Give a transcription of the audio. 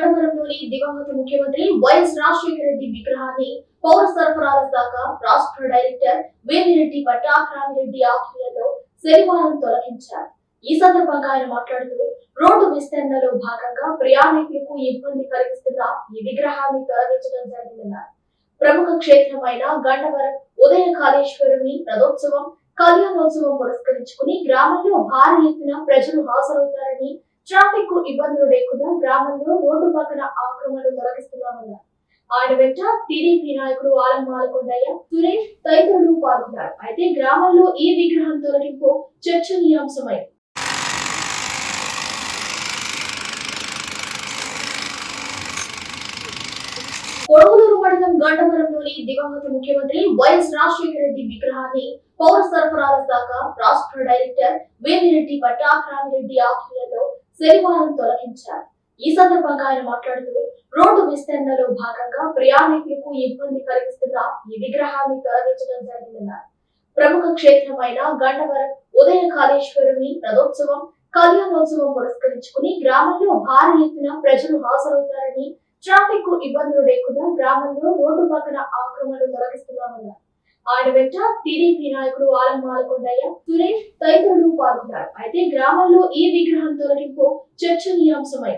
గండవరంలోని దివంగత ముఖ్యమంత్రి వైఎస్ రాజశేఖర రెడ్డి విగ్రహాన్ని పౌర సరఫరాల శాఖ రాష్ట్ర డైరెక్టర్ వేమిరెడ్డి పట్టాభిరామిరెడ్డి ఆధ్వర్యంలో శనివారం తొలగించారు. ఈ సందర్భంగా ఆయన మాట్లాడుతూ రోడ్డు విస్తరణలో భాగంగా ప్రయాణికులకు ఇబ్బంది కలిగిస్తున్న ఈ విగ్రహాన్ని తొలగించడం జరిగిందన్నారు. ప్రముఖ క్షేత్రమైన గండవరం ఉదయ కాళేశ్వరుని రథోత్సవం కళ్యాణోత్సవం పురస్కరించుకుని గ్రామంలో భారీ ఎత్తున ప్రజలు హాజరవుతారని ట్రాఫిక్కు ఇబ్బందులు లేకుండా గ్రామంలో రోడ్డు పక్కన ఆక్రమణలు తొలగిస్తున్నామన్నారు. ఆయన వెంట టీడీపీ నాయకుడు ఆలం మాలకొండయ్య సురేష్ తదితరులు పాల్గొన్నారు. అయితే గ్రామంలో ఈ విగ్రహం తొలగింపు చర్చనీయాంశమైంది కొడవలూరు మండలం గండవరంలోని దివంగత ముఖ్యమంత్రి వైఎస్ రాజశేఖర రెడ్డి విగ్రహాన్ని పౌర సరఫరాల శాఖ రాష్ట్ర డైరెక్టర్ వేమిరెడ్డి పట్టాభిరామిరెడ్డి ఆధ్వర్యంలో శనివారం తొలగించారు. ఈ సందర్భంగా ఆయన మాట్లాడుతూ రోడ్డు విస్తరణలో భాగంగా ప్రయాణికులకు ఇబ్బంది కలిగిస్తున్న ఈ విగ్రహాన్ని తొలగించడం జరిగిందన్నారు. ప్రముఖ క్షేత్రమైన గండవరం ఉదయ కాళేశ్వరుని రథోత్సవం కళ్యాణోత్సవం పురస్కరించుకుని గ్రామంలో భారీ ఎత్తున ప్రజలు హాజరవుతారని ట్రాఫిక్కు ఇబ్బందులు లేకుండా గ్రామంలో రోడ్డు పక్కన ఆక్రమణలు తొలగిస్తున్నామన్నారు. ఆడబెట్ట టీడీపీ నాయకుడు ఆలం మాలకొండయ్య సురేష్ తదితరులు పాల్గొంటారు అయితే గ్రామంలో ఈ విగ్రహం తొలగింపు చర్చనీయాంశమై